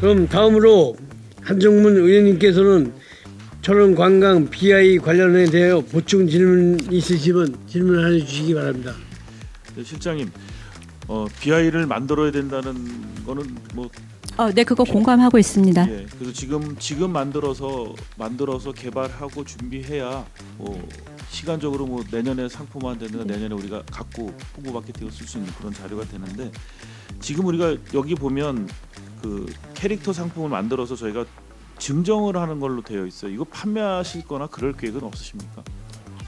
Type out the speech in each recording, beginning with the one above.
그럼 다음으로 한정문 의원님께서는 철원 관광 BI 관련에 대해 보충 질문 있으시면 질문해 주시기 바랍니다. 네, 실장님, 어, BI를 만들어야 된다는 거는 뭐 어, 네, 그거 공감하고 있습니다. 예, 그래서 지금 지금 만들어서 만들어서 개발하고 준비해야 뭐 시간적으로 뭐 내년에 상품화 되는 내년에 우리가 갖고 홍보 마케팅을 쓸 수 있는 그런 자료가 되는데 지금 우리가 여기 보면 그 캐릭터 상품을 만들어서 저희가 증정을 하는 걸로 되어 있어요. 이거 판매하실 거나 그럴 계획은 없으십니까?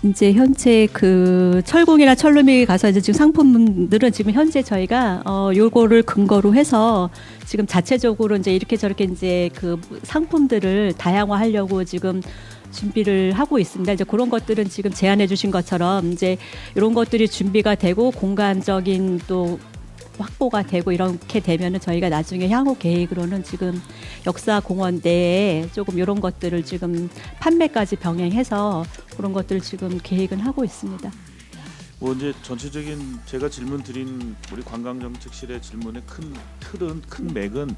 이제 현재 그 철공이나 철루미 가서 이제 지금 상품들은 지금 현재 저희가 어 요거를 근거로 해서 지금 자체적으로 이제 이렇게 저렇게 이제 그 상품들을 다양화하려고 지금 준비를 하고 있습니다. 이제 그런 것들은 지금 제안해 주신 것처럼 이제 이런 것들이 준비가 되고 공간적인 또 확보가 되고 이렇게 되면은 저희가 나중에 향후 계획으로는 지금 역사 공원 내에 조금 이런 것들을 지금 판매까지 병행해서 그런 것들을 지금 계획은 하고 있습니다. 뭐 이제 전체적인 제가 질문 드린 우리 관광정책실의 질문의 큰 틀은 큰 맥은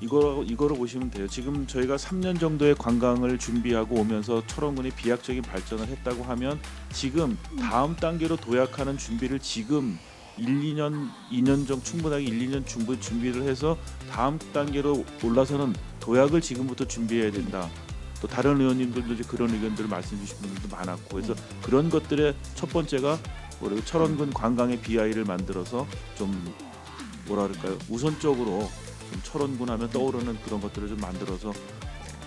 이거 이거로 보시면 돼요. 지금 저희가 3년 정도의 관광을 준비하고 오면서 철원군이 비약적인 발전을 했다고 하면 지금 다음 단계로 도약하는 준비를 지금 1, 2년, 2년 정 충분하게 1, 2년 충분히 준비를 해서 다음 단계로 올라서는 도약을 지금부터 준비해야 된다. 또 다른 의원님들도 이제 그런 의견들을 말씀 주신 분들도 많았고 그래서 그런 것들의 첫 번째가 우리 철원군 관광의 BI를 만들어서 좀 뭐라 그럴까요 우선적으로 좀 철원군 하면 떠오르는 그런 것들을 좀 만들어서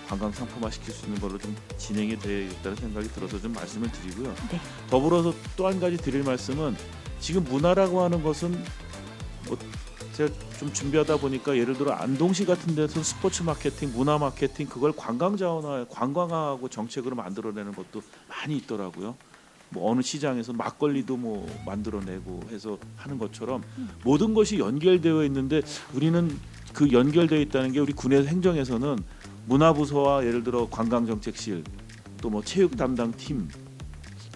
관광 상품화 시킬 수 있는 걸로 좀 진행이 되어야겠다는 생각이 들어서 좀 말씀을 드리고요. 네. 더불어서 또 한 가지 드릴 말씀은 지금 문화라고 하는 것은 뭐 제가 좀 준비하다 보니까 예를 들어 안동시 같은 데서 스포츠 마케팅, 문화 마케팅 그걸 관광 자원화, 관광화하고 정책으로 만들어내는 것도 많이 있더라고요. 뭐 어느 시장에서 막걸리도 뭐 만들어내고 해서 하는 것처럼 모든 것이 연결되어 있는데 우리는 그 연결되어 있다는 게 우리 군의 행정에서는 문화부서와 예를 들어 관광정책실 또 뭐 체육 담당 팀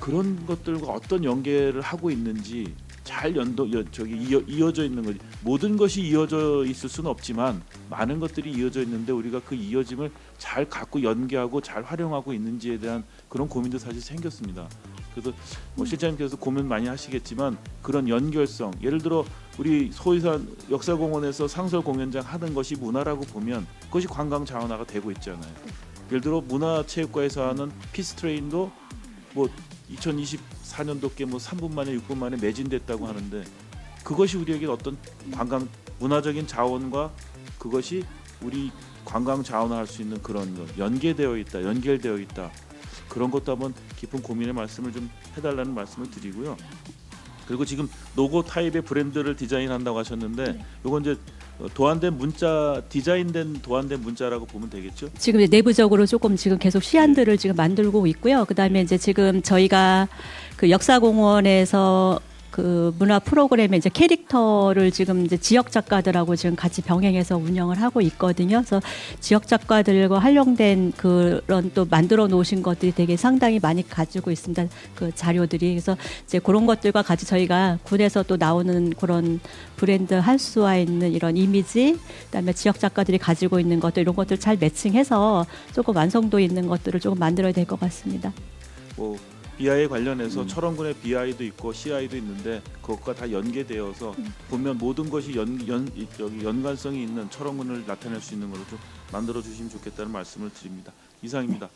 그런 것들과 어떤 연계를 하고 있는지 잘 연도 여, 저기 이어, 이어 져 있는 거지 모든 것이 이어져 있을 수는 없지만 많은 것들이 이어져 있는데 우리가 그 이어짐을 잘 갖고 연계하고 잘 활용하고 있는지에 대한 그런 고민도 사실 생겼습니다. 그래서 뭐 실장님께서 고민 많이 하시겠지만 그런 연결성 예를 들어 우리 소위산 역사공원에서 상설 공연장 하는 것이 문화라고 보면 그것이 관광 자원화가 되고 있잖아요. 예를 들어 문화체육과에서 하는 피스트레인도 뭐 2024년도께 뭐 3분 만에 6분 만에 매진됐다고 하는데 그것이 우리에게 어떤 관광 문화적인 자원과 그것이 우리 관광 자원화할 수 있는 그런 것 연계되어 있다 연결되어 있다 그런 것도 한번 깊은 고민의 말씀을 좀 해달라는 말씀을 드리고요. 그리고 지금 로고 타입의 브랜드를 디자인한다고 하셨는데 요건 이제 도안된 문자 디자인된 도안된 문자라고 보면 되겠죠? 지금 이제 내부적으로 조금 지금 계속 시안들을 지금 만들고 있고요. 그다음에 이제 지금 저희가 그 역사공원에서 그 문화 프로그램에 이제 캐릭터를 지금 이제 지역 작가들하고 지금 같이 병행해서 운영을 하고 있거든요. 그래서 지역 작가들과 활용된 그런 또 만들어 놓으신 것들이 되게 상당히 많이 가지고 있습니다. 그 자료들이 그래서 이제 그런 것들과 같이 저희가 군에서 또 나오는 그런 브랜드 할 수와 있는 이런 이미지, 그다음에 지역 작가들이 가지고 있는 것들 이런 것들 잘 매칭해서 조금 완성도 있는 것들을 조금 만들어야 될 것 같습니다. 뭐 BI에 관련해서 음. 철원군의 BI도 있고 CI도 있는데 그것과 다 연계되어서 음. 보면 모든 것이 연, 연 이- 여기 연관성이 있는 철원군을 나타낼 수 있는 걸로 좀 만들어 주시면 좋겠다는 말씀을 드립니다. 이상입니다.